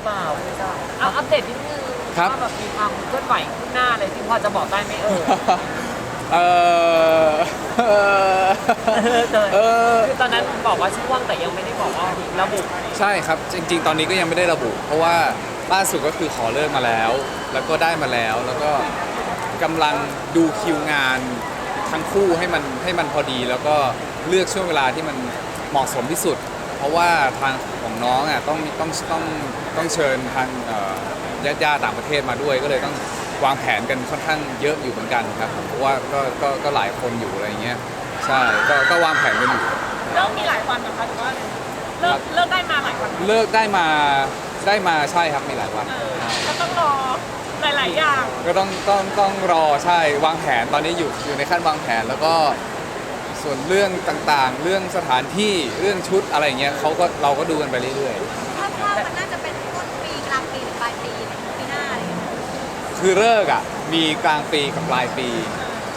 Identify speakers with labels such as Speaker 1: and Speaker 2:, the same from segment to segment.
Speaker 1: าบ่าวเลยจ้ะเอาอัปเดตนิดนึง
Speaker 2: ครับ
Speaker 1: ว่าแบบมีความเคลื่อนไหวขึ้นหน้าอะไรที่พอจะบอกได้ไหมเออ
Speaker 2: เออเออเออ
Speaker 1: คือตอนนั้นบอกว่าช่วงแต่ยังไม่ได้บอกว่าระบุ
Speaker 2: ใช่ครับ จริง ๆ ตอนนี้ก็ยังไม่ได้ระบุ เพราะว่าล่าสุดก็คือขอเลิกมาแล้ว แล้วก็ได้มาแล้ว แล้วก็กำลังดูคิวงานทั้งคู่ให้มันให้มันพอดี แล้วก็เลือกช่วงเวลาที่มันเหมาะสมที่สุด เพราะว่าทางของน้องอะต้องต้องต้องต้องเชิญทางญาติญาติๆต่างประเทศมาด้วย ก็เลยต้องวางแผนกันค่อนข้างเยอะอยู่เหมือนกันครับเพราะว่าก็ก็ก็หลายคนอยู่อะไรเงี้ยใช่ก็ก็วางแผนกันอยู่
Speaker 3: เลิกมีหลายวันนะคะหรือว่าเลิกเลิกได้มาหลายวัน
Speaker 2: เลิกได้มาได้มาใช่ครับมีหลายวัน
Speaker 3: เออก็ต้องรอหลายๆอย่าง
Speaker 2: ก็ต้องต้องต้องรอใช่วางแผนตอนนี้อยู่อยู่ในขั้นวางแผนแล้วก็ ส่วนเรื่องต่างๆ เรื่องสถานที่เรื่องชุดอะไรอย่างเงี้ยเขาก็เราก็ดูกันไปเรื่อย
Speaker 4: ถ้าถ้ามันน่าจะเป็นต้นปีกลางปีหรือปลายปีปีหน้าอะไรอย่างเงี้ย
Speaker 2: ๆ คือเลิกอะมีกลางปีกับปลายปี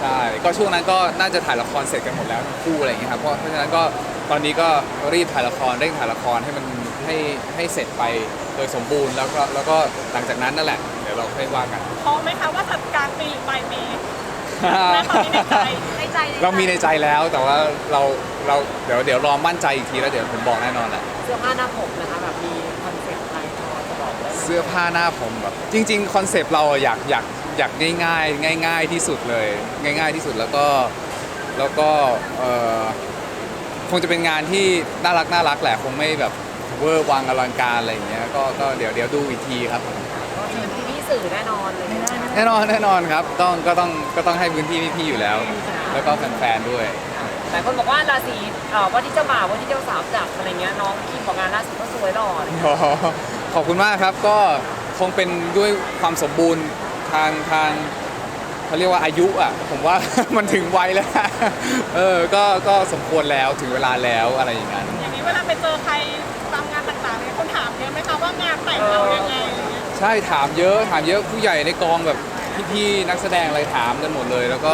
Speaker 2: ใช่ก็ช่วงนั้นก็น่าจะถ่ายละครเสร็จกันหมดแล้วทั้งคู่อะไรอย่างเงี้ยครับเพราะเพราะฉะนั้นก็ตอนนี้ก็รีบถ่ายละครเร่งถ่ายละครให้มันให้ให้เสร็จไปโดยสมบูรณ์แล้วก็แล้วก็หลังจากนั้นนั่นแหละเดี๋ยวเราค่อยว่ากัน
Speaker 3: พร้อมไหมคะว่าจะกลางปีหรือปลายปีแม่ตอนนี้ในใจ
Speaker 4: ใน ใจ
Speaker 2: เรามีในใจแล้วแต่ว่าเราเราเดี๋ยวเดี๋ยวรอมั่นใจอีกทีแล้วเดี๋ยวผมบอกแน่นอนแหละ
Speaker 1: เสื้อผ้าหน้าผมนะคะแบบมีคอนเซ็ปต์อะไรพอจะบอกได้ไหม
Speaker 2: เสื้อผ้าหน้าผมแบบจริง ๆ คอนเซปต์เราอะอยากอยากอยากง่ายๆ ง่าย ๆที่สุดเลย ง่าย ๆที่สุดแล้วก็แล้วก็เอ่อคงจะเป็นงานที่น่ารักน่ารักแหละคงไม่แบบเวอร์วังอลังการอะไรอย่างเงี้ยก็ก็เดี๋ยวเดี๋ยวดูอีกทีครับ
Speaker 1: ก็เชิญพี่ๆสื่อแน่นอนเลยนะ
Speaker 2: แน่นอนแน่นอนครับต้องก็ต้องก็ต้องให้พื้นที่พี่ๆอยู่แล้ว แล้วก็แฟนๆด้วย
Speaker 1: หลายคนบอกว่าราศีเอ่อว่าที่เจ้าบ่าวว่าที่เจ้าสาวจับอะไรเงี้ยน้องคิมบอกงานล่าสุดก็สวยหล่ออะไรเลย
Speaker 2: อ๋อขอบคุณมากครับก็คงเป็นด้วยความสมบูรณ์ทางทางเขาเรียกว่าอายุอะผมว่า มันถึงวัยแล้ว เออก็ก็สมควรแล้วถึงเวลาแล้วอะไรอย่างนั้น
Speaker 3: อย่างนี้เวลาไปเจอใครตามงานต่างๆเนี่ยคนถามเยอะไหมคะว่างานแต่งเรายังไงอะไรเงี้ย
Speaker 2: ใช่ถามเยอะถามเยอะผู้ใหญ่ในกองแบบพี่ๆนักแสดงอะไรถามกันหมดเลย แล้วก็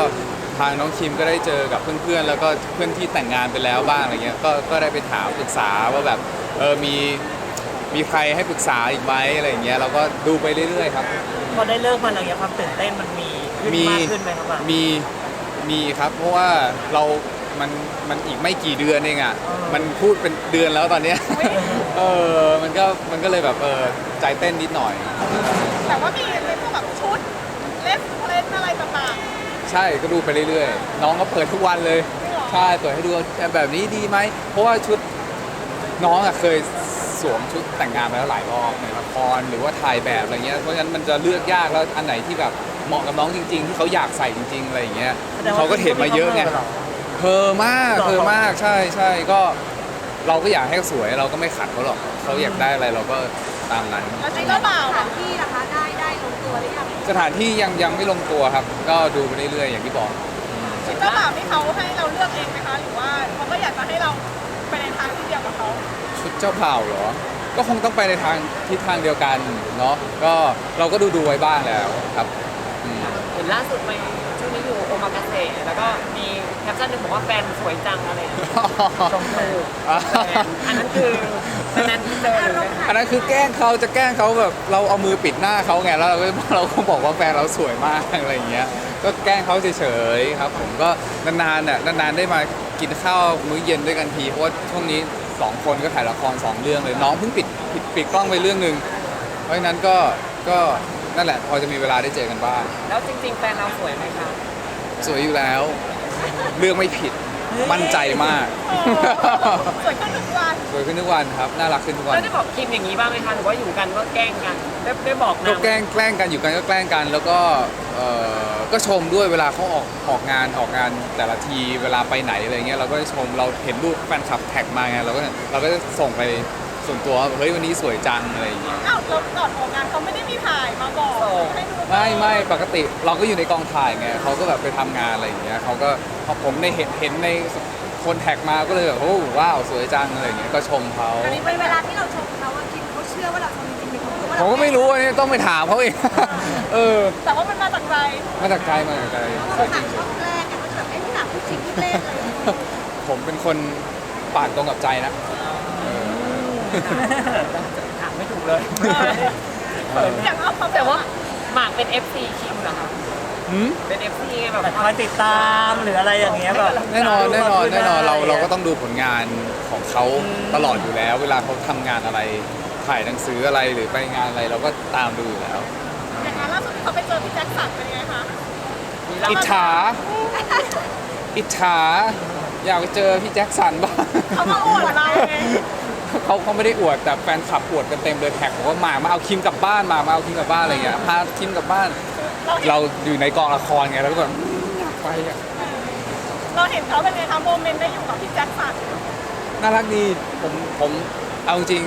Speaker 2: ทางน้องคิมก็ได้เจอกับเพื่อนๆ แล้วก็เพื่อนที่แต่งงานไปแล้วบ้างอะไรเงี้ยก็ก็ได้ไปถามปรึกษาว่าแบบเออมีมีใครให้ปรึกษาอีกไหมอะไรอย่างเงี้ยเราก็ดูไปเรื่อยๆครับ
Speaker 1: พอได้เลิกมาแล้วเนี่ยความตื่นเต้นมันมีขึ้น
Speaker 2: มี
Speaker 1: มากขึ้นไหมครับอะ
Speaker 2: มีมีครับเพราะว่าเรามันมันอีกไม่กี่เดือนเองอะ
Speaker 1: เออ
Speaker 2: มันพูดเป็นเดือนแล้วตอนเนี้ยเออมันก็มันก็เลยแบบเออใจเต้นนิดหน่อย
Speaker 3: แต่ว่ามีในพวกแบบชุดเลสเลสอะไรต่าง
Speaker 2: ใช่ก็ดูไปเรื่อยๆ น้องก็เปิดทุกวันเลย ใช่เปิดให้ดูแบบนี้ดีไหม เพราะว่าชุดน้องอะเคยสวมชุดแต่งงานมาแล้วหลายรอบในละครหรือว่าถ่ายแบบอะไรเงี้ย เพราะฉะนั้นมันจะเลือกยากแล้วอันไหนที่แบบเหมาะกับน้องจริง ๆ ที่เขาอยากใส่จริง ๆ อะไรอย่างเงี้ยเขาก็เห็นมาเยอะไงเพอมากเพอมากใช่ใช่ก็เราก็อยากให้เขาสวยเราก็ไม่ขัดเขาหรอกเขาอยากได้อะไรเราก็ตามนั้น
Speaker 3: ๆแล้วชุดเจ้าบ่าว
Speaker 4: ส
Speaker 3: อะ
Speaker 4: ถานที่ล่ะคะ
Speaker 2: สถานที่ยังยังไม่ลงตัวครับ ก็ดูไปเรื่อยๆอย่างที่บอก
Speaker 3: ชุดเจ้าบ่าวที่เขาให้เราเลือกเองไหมคะ หรือว่าเขาก็อยากจะให้เราไปในทางที่เดียวกับเขา
Speaker 2: ชุดเจ้าบ่าวเหรอ ก็คงต้องไปในทางทิศทางเดียวกันเนาะก็เราก็ดูดูๆไว้บ้างแล้วครับอืม
Speaker 1: เห็นล่าสุดไปช่วงนี้อยู่โอมากาเสะแล้วก็มี แคปชั่นหนึ่งบอกว่าแฟนสวยจังอะไรอย่างเงี้ยชมพูแฟนอันนั้นคืออันนั้นที่เจอหรือไง
Speaker 2: อันนั้นคือแกล้งเขาจะแกล้งเขาแบบเราเอามือปิดหน้าเขาไงแล้วเราก็เราก็บอกว่าแฟนเราสวยมากอะไรอย่างเงี้ย ก็แกล้งเขาเฉยๆครับผมก็นานๆน่ะนานๆได้มากินข้าวมื้อเย็นด้วยกันทีเพราะว่าช่วงนี้สองคนก็ถ่ายละครสองเรื่องเลยน้องเพิ่งปิดปิดปิดกล้องไปเรื่องหนึ่งเพราะฉะนั้นก็ก็นั่นแหละพอจะมีเวลาได้เจอกันบ้าง
Speaker 1: แล้วจริง ๆ แฟนเราสวยไหมคะ
Speaker 2: สวยอยู่แล้ว เรื่องไม่ผิดมั่นใจมาก
Speaker 3: สวยขึ้นทุกวัน
Speaker 2: สวยขึ้นทุกวันครับ น่ารักขึ้นทุกวัน
Speaker 1: แล้วได้บอกคิมอย่างนี้บ้างไหมคะหรือว่าอยู่กันก็แกล้งกันได้ได้บอก
Speaker 2: ก็
Speaker 1: นาง
Speaker 2: แกล้งแกล้งกันอยู่กันก็แกล้งกัน แล้วก็เอ่อก็ชมด้วยเวลาเขาออกออกงานออกงานแต่ละทีเวลาไปไหนอะไรเงี้ยเราก็จะชมเราเห็นรูปแฟนคลับแท็กมาไงเราก็เราก็จะส่งไป ส่วนตัวว่าเฮ้ยวันนี้สวยจังอะไรอย่างเงี้ย
Speaker 3: อ้าวแล้วก่อนออกงานเขาไม่ได้มีถ่ายมาบอกให้ดู
Speaker 2: ไม่ไม่ปกติเราก็อยู่ในกองถ่ายไงเขาก็แบบไปทำงานอะไรอย่างเงี้ยเขาก็พอผมในเห็นเห็นในคนแท็กมาก็เลยแบบโอ้ว้าวสวยจังอะไรอย่างเงี้ยก็ชมเขา
Speaker 4: อันนี้เป็นเวลาที่เราชมเขาว่าคิดเขาเชื่อว่าเราชมจริงๆหรือเขาคิดว่า
Speaker 2: ผ
Speaker 4: เรา
Speaker 2: มก็ไม่รู้อันนี้ต้องไปถามเขาเอง เออ
Speaker 3: แต่ว่ามันมาจากใจ
Speaker 2: มาจากใจมาจากใจ
Speaker 4: เพราะว่าหนังช่องแรกเนี่ยเขาจะแบบไอ้นี่หนังผู้จริงที่เล่นเลย
Speaker 2: ผมเป็นคนปากตรงกับใจนะเออ
Speaker 1: ถามไม่ถูกเลย
Speaker 2: เออ
Speaker 3: อย่างเอาเขา
Speaker 1: แต่ว่าหมากเป็น FC คิมเหรอคะ
Speaker 2: หืม
Speaker 1: เป็น FC ไงแบบ
Speaker 5: แต่คอยติดตามหรืออะไรอย่างเงี้ยแบบ
Speaker 2: แน่นอนแน่นอนแน่นอนเราเราก็
Speaker 5: ต้
Speaker 2: ต้
Speaker 5: อง
Speaker 2: องดูผลงานของเขาตลอดอยู่แล้ว เวลาเขาทำงานอะไรถ่ายหนังสืออะไรหรือไปงานอะไร เราก็ตามดูอยู่แล้ว
Speaker 3: อย่างนั้นล่าสุดที่เขาไปเจอพี่แจ็คสันเป็นไงคะ
Speaker 1: มีเล่า
Speaker 2: อิจฉาอิจฉาอยากไปเจอพี่แจ็คสันบ้าง
Speaker 3: เขามาอวดเราเอง
Speaker 2: เขาเขาไม่ได้อวดแต่แฟนคลับอวดกันเต็มเลยแท็กบอกว่าหมามาเอาคิมกลับบ้านหมามาเอาคิมกลับบ้านอะไรเงี้ยพาคิมกลับบ้าน
Speaker 3: เราเห็น
Speaker 2: เราอยู่ในกองละครไงแล้วก็แบบอยากไปอะ
Speaker 3: เราเห็นเขาเป็นไงคะโมเมนต์ได้อยู่กับพี่แจ็คสัน
Speaker 2: น่ารักดีผมผมเอาจริง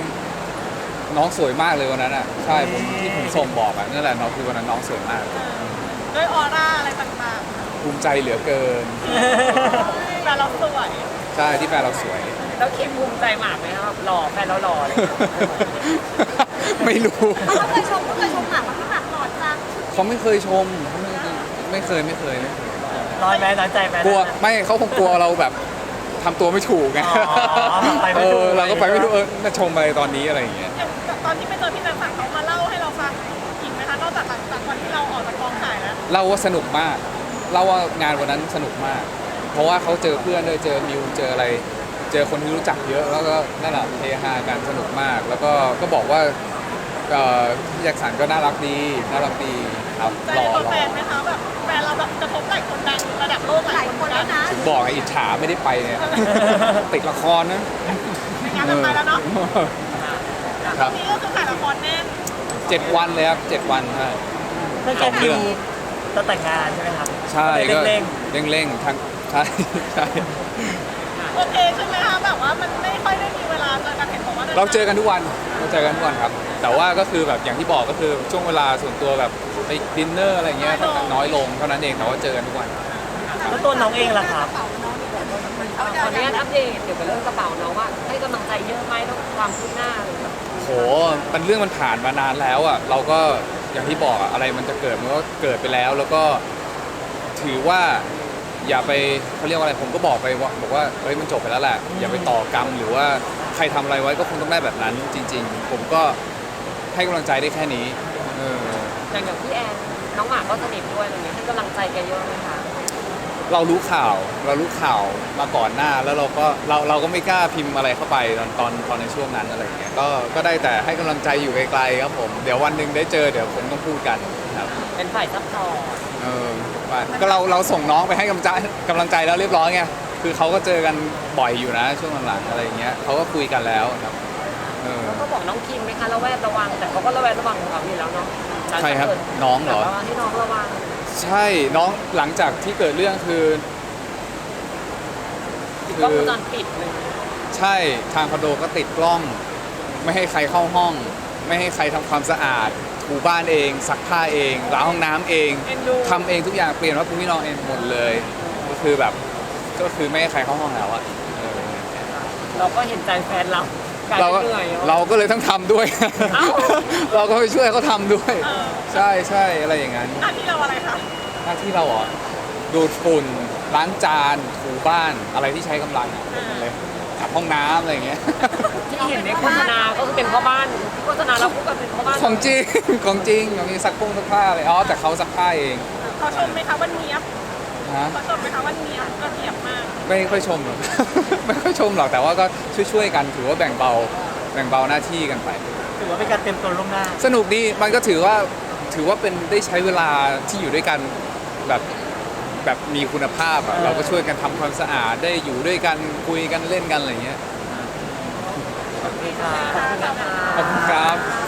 Speaker 2: น้องสวยมากเลยวันนั้นอะใช่ผมที่ผมส่งบอกอะนั่นแหละน้องคือวันนั้นน้องสวยมาก
Speaker 3: ด้วยออร่าอะไรต่าง
Speaker 2: ภูมิใจเหลือเกิน
Speaker 3: ๆแต่เราสวย
Speaker 2: ใช่ที่แฟนเราสวย
Speaker 1: แล้วคิมภูมิใจหมากไหมคะแบบหล่อแฟนเราหล่อเลย
Speaker 2: ไม่รู้
Speaker 4: เขาเคยชมเขาเคยชมหมากว่าพี่หมากหล่อจัง
Speaker 2: เขาไม่เคยชมไม่เคยไม่เคยไม่เคย
Speaker 5: น้อยไหมน้อยใจไหม
Speaker 2: กลัวไม่เขาคงกลัวเราแบบทำตัวไม่ถูกไง
Speaker 5: อ๋อไปไม่
Speaker 2: เอ
Speaker 5: ถูก
Speaker 2: อเราก็ไปไม่ถูกเออน่าชมอะไรตอนนี้อะไรอย่างเงี้ย
Speaker 3: อย่างตอนที่ไปเจอพี่แจ็คสันเขามาเล่าให้เราฟังอีกไหมคะนอกจากหลังจากวันที่เราออกจากกองถ่ายแล้ว
Speaker 2: เล่าว่าสนุกมากเล่าว่างานวันนั้นสนุกมาก เพราะว่าเขาเจอเพื่อนด้วยเจอมิวเจออะไร เจอคนที่รู้จักเยอะแล้วก็นั่นแหละเฮฮากันสนุกมาก แล้วก็ก็บอกว่าเอ่อพี่แจ็คสันก็น่ารักดีน่ารักดีครับ
Speaker 3: ใจ
Speaker 2: หล่อ
Speaker 3: ตัว
Speaker 2: หล่
Speaker 3: แฟ
Speaker 2: อน
Speaker 3: ไหมคะแบบแฟนเราแบบกระทบหลายคนดังระดับโลกห
Speaker 4: ห
Speaker 3: ลา
Speaker 4: ลายย
Speaker 3: ค
Speaker 4: คน
Speaker 3: น
Speaker 4: แล้
Speaker 3: แล้วว
Speaker 4: นะ
Speaker 2: ถึงบอกไงอิจฉาไม่ได้ไปเนี่ย ติดละครนะ
Speaker 3: ในงานจะไปแล้วเนาะ
Speaker 2: ครับ
Speaker 3: นี่ก็คือถ่ายละครแน่น
Speaker 2: เจ็ดวันเลยครับเจ็ดวันใช่
Speaker 5: เพื่อนแค่คิวจะแต่งงานใช่ไหมครับ
Speaker 2: ใช่ก็
Speaker 5: เร่ง
Speaker 2: เร่งเร่งๆทั้งใช่ใช่
Speaker 3: โอ เคใช่ไหมคะแบบว่ามันไม่ค่อยได้มีเวลาเจอกันเห็นบอกว่า
Speaker 2: เราเจอกันทุกวันเราเจอกันทุกวันครับ แต่ว่าก็คือแบบอย่างที่บอกก็คือช่วงเวลาส่วนตัวแบบไปดินเนอร์อะไรเงี้ยน้อยลงเท่านั้นเองแต่ว่าเจอกันทุกวัน
Speaker 5: ๆแล้วตัวน้องเองล่ะครับ
Speaker 1: ขออนุญาตอัปเดตเกี่ยวกับเรื่องกระเป๋าน้องว่าให้กำลังใจเยอะไหมต้องความคืบหน้าอะไรแบบ
Speaker 2: โหมันเรื่องมันผ่านมานานแล้วอะเราก็อย่างที่บอกอะอะไรมันจะเกิดมันก็เกิดไปแล้ว แล้วก็ถือว่า อย่าไปเขาเรียกว่าอะไรผมก็บอกไปว่าบอกว่าเฮ้ยมันจบไปแล้วแหละอย่าไปต่อกรรมหรือว่าใครทำอะไรไว้ก็คงต้องได้แบบนั้นจริง ๆ ผมก็ให้กำลังใจได้แค่นี้เออ
Speaker 1: อย่างอย่างพี่แอนน้องหมากก็สนิทด้วยอะไรเงี้ยให้กำลังใจแกเยอะไหมคะ
Speaker 2: เรารู้ข่าวเรารู้ข่าวมาก่อนหน้าแล้วเราก็เราเราก็ไม่กล้าพิมพ์อะไรเข้าไปตอนตอนตอนในช่วงนั้นอะไรอย่างเงี้ยก็ก็ได้แต่ให้กำลังใจอยู่ไกลๆครับผมเดี๋ยววันหนึ่งได้เจอเดี๋ยวผมต้องพูดกันครับ
Speaker 1: เป็นฝ่ายซัพพอร์ต
Speaker 2: เออ ว่าก็เราเราส่งน้องไปให้กำลังใจกำลังใจแล้วเรียบร้อยไงคือเขาก็เจอกันบ่อยอยู่นะ ช่วงหลังๆอะไรอย่างเงี้ยเขาก็คุยกันแล้วครับเออ
Speaker 1: แล้วก็บอกน้องคิมไหมคะระแวดระวัง แต่เขาก็ระแวดระวังของเขาอยู่แล้วเนาะหลัง
Speaker 2: ใคร
Speaker 1: จาก
Speaker 2: ครับ
Speaker 1: เกิด
Speaker 2: น้องเหรอ
Speaker 1: แบบว่าให้น้องระวัง
Speaker 2: ใช่น้องหลังจากที่เกิดเรื่องคือ
Speaker 1: ติดกล้องวงจรปิดเลย
Speaker 2: ใช่ทางคอนโดก็ติดกล้อง ไม่ให้ใครเข้าห้อง ไม่ให้ใครทำความสะอาด ถูบ้านเอง ซักผ้าเองล้างห้องน้ำเอง
Speaker 3: เอ็นดู
Speaker 2: ทำเองทุกอย่างเปลี่ยนว่าคุณพี่น้องเองหมดเลย ก็คือแบบก็คือไม่ให้ใครเข้าห้องแล้วอะเออ
Speaker 1: เราก็เห็นใจแฟนเรากลาย
Speaker 2: เรา
Speaker 1: เป็
Speaker 2: ก็
Speaker 1: นเหนื่อย
Speaker 2: เราก็เลยต้องทำด้วย
Speaker 1: เอ้า
Speaker 2: เราก็ไปช่วยเขาทำด้วย
Speaker 3: เออ
Speaker 2: ใช่ใช่อะไรอย่างนั้น
Speaker 3: หน้าที่เราอะไรคะ
Speaker 2: หน้าที่เราเหรอดูดฝุ่นล้างจานถูบ้านอะไรที่ใช้กำลังอะหมดเลยขับห้องน้ำอะไรอย่างเงี้ย
Speaker 1: ที่เห็นในโฆษณาก็คือเป็นพ่อบ้านที่โฆษณาเราพูดกันเป็นพ่อบ้าน
Speaker 2: ของจริง ของจริงของจริงซักพุ่งซักผ้าเลยอ๋อแต่เขาซักผ้าเอง
Speaker 3: เขาชมไหมคะว่าเนียบ
Speaker 2: ฮะ
Speaker 3: เขาชมไหมคะว่าเนียบก็เนียบมาก
Speaker 2: ไม่ค่อยชมหรอก ไม่ค่อยชมหรอกแต่ว่าก็ช่วยๆกันถือว่าแบ่งเบาแบ่งเบาหน้าที่กันไป
Speaker 5: ถือว่าเป็นการเตรียมตัวล่วงหน้า
Speaker 2: สนุกดีมันก็ถือว่าถือว่าเป็นได้ใช้เวลาที่อยู่ด้วยกันแบบแบบมีคุณภาพอะ
Speaker 5: เออ
Speaker 2: เราก็ช่วยกันทำความสะอาดได้อยู่ด้วยกันคุยกันเล่นกันอะไรอย่างเงี้ย
Speaker 5: ขอบคุณครับ
Speaker 2: ขอบคุณครับ